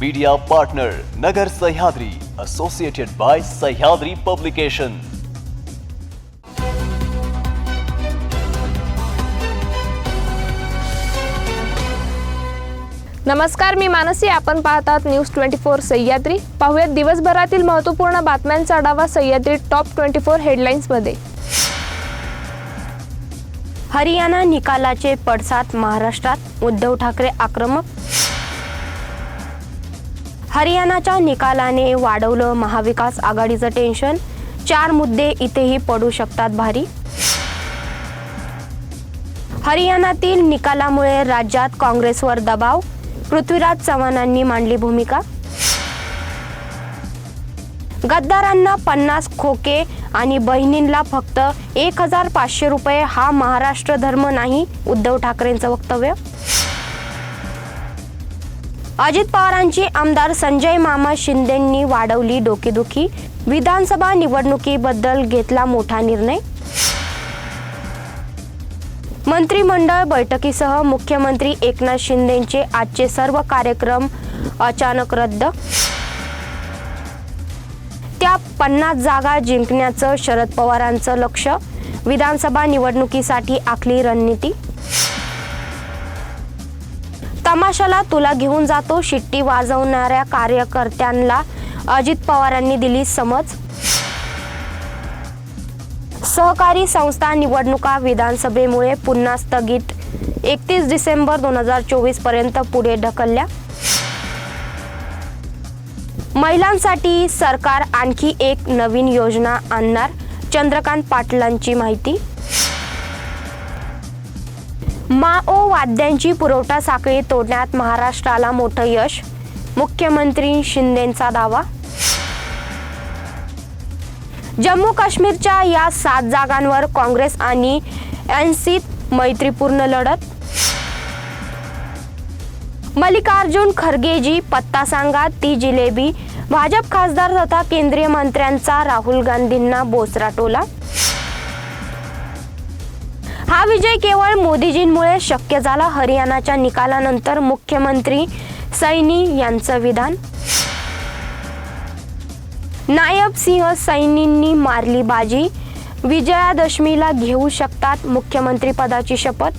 Media partner Nagar Sahyadri associated by Sahyadri publication नमस्कार मी मानसी. आपण पाहतात न्यूज ट्वेंटी फोर सह्याद्री. पाहूयात दिवसभरातील महत्त्वपूर्ण बातम्यांचा आढावा सह्याद्री टॉप ट्वेंटी फोर हेडलाईन्समध्ये हरियाणा निकालाचे पडसाद महाराष्ट्रात. उद्धव ठाकरे आक्रमक हरियाणाच्या निकालाने वाढवलं महाविकास आघाडीचं टेन्शन चार मुद्दे इथेही पडू शकतात भारी. हरियाणातील निकालामुळे राज्यात काँग्रेसवर दबाव. पृथ्वीराज चव्हाणांनी मांडली भूमिका. गद्दारांना पन्नास खोके आणि बहिणींना फक्त एक हजार पाचशे रुपये हा महाराष्ट्र धर्म नाही उद्धव ठाकरेंचं वक्तव्य. अजित पवारांची आमदार संजय मामा शिंदेंनी वाढवली डोकेदुखी. विधानसभा निवडणुकीबद्दल घेतला मोठा निर्णय. मंत्रिमंडळ बैठकीसह मुख्यमंत्री एकनाथ शिंदेचे आजचे सर्व कार्यक्रम अचानक रद्द. त्या पन्नास जागा जिंकण्याचं शरद पवारांचं लक्ष विधानसभा निवडणुकीसाठी आखली रणनीती. तमाशाला तुला घेऊन जातो. शिट्टी वाजवणाऱ्या कार्यकर्त्यांना अजित पवारांनी दिली समज. सहकारी संस्था निवडणुका विधानसभेमुळे पुन्हा स्थगित. एकतीस डिसेंबर दोन हजार चोवीसपर्यंत पुढे ढकलल्या. महिलांसाठी सरकार आणखी एक नवीन योजना आणणार. चंद्रकांत पाटलांची माहिती. माओवाद्यांची पुरवठा साखळी तोडण्यात महाराष्ट्राला मोठं यश. मुख्यमंत्री शिंदेंचा दावा. जम्मू काश्मीरच्या या सात जागांवर काँग्रेस आणि एनसीत मैत्रीपूर्ण लढत. मल्लिकार्जुन खरगेजी पत्ता सांगा ती जिलेबी. भाजप खासदार तथा केंद्रीय मंत्र्यांचा राहुल गांधींना बोचरा टोला. हा विजय केवळ मोदीजींमुळे शक्य झाला. हरियाणाच्या निकालानंतर मुख्यमंत्री सैनी यांचं विधान. नायब सिंह सैनींनी मारली बाजी. विजयादशमीला घेऊ शकतात मुख्यमंत्री पदाची शपथ.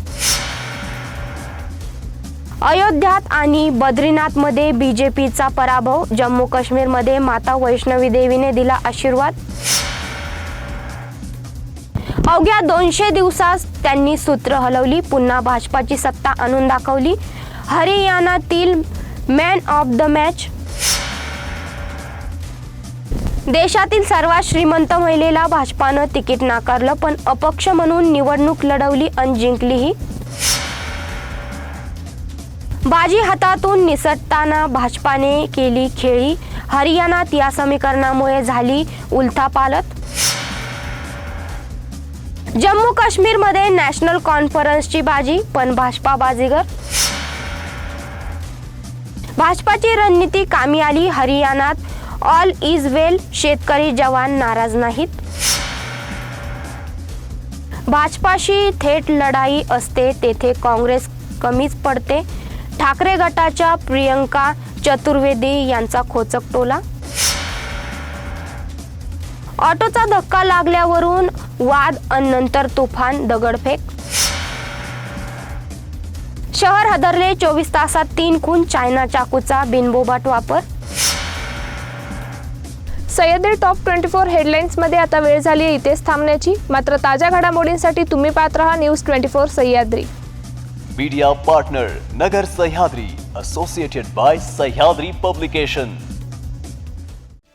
अयोध्यात आणि बद्रीनाथमध्ये बीजेपीचा पराभव. जम्मू काश्मीरमध्ये माता वैष्णवी देवीने दिला आशीर्वाद. अवघ्या दोनशे दिवसात त्यांनी सूत्र हलवली. पुन्हा भाजपाची सत्ता आणून दाखवली. हरियाणातील मॅन ऑफ द मॅच देशातील सर्वात श्रीमंत महिलेला भाजपानं तिकीट नाकारलं पण अपक्ष म्हणून निवडणूक लढवली आणि जिंकलीही. बाजी हातातून निसटताना भाजपाने केली खेळी. हरियाणात या समीकरणामुळे झाली उलथापालत जम्मू काश्मीरमध्ये नॅशनल कॉन्फरन्सची बाजी पण भाजपा बाजीगर? भाजपाची रणनीती कामी आली हरियाणात ऑल इज वेल शेतकरी जवान नाराज नाहीत? भाजपाशी थेट लढाई असते तेथे काँग्रेस कमीच पडते. ठाकरे गटाच्या प्रियंका चतुर्वेदी यांचा खोचक टोला? ऑटोचा धक्का लागल्यावरून वाद अन नंतर तुफान दगडफेक. शहर हदरले चोवीस तासात तीन खून चायना चाकूचा बिनबोबाट वापर. सह्याद्री टॉप ट्वेंटी फोर हेडलाईन्समध्ये आता वेळ झाली आहे इथेच थांबण्याची. मात्र ताज्या घडामोडींसाठी तुम्ही पाहत राहा news twenty four Sahyadri. Media partner Nagar Sahyadri associated by Sahyadri publication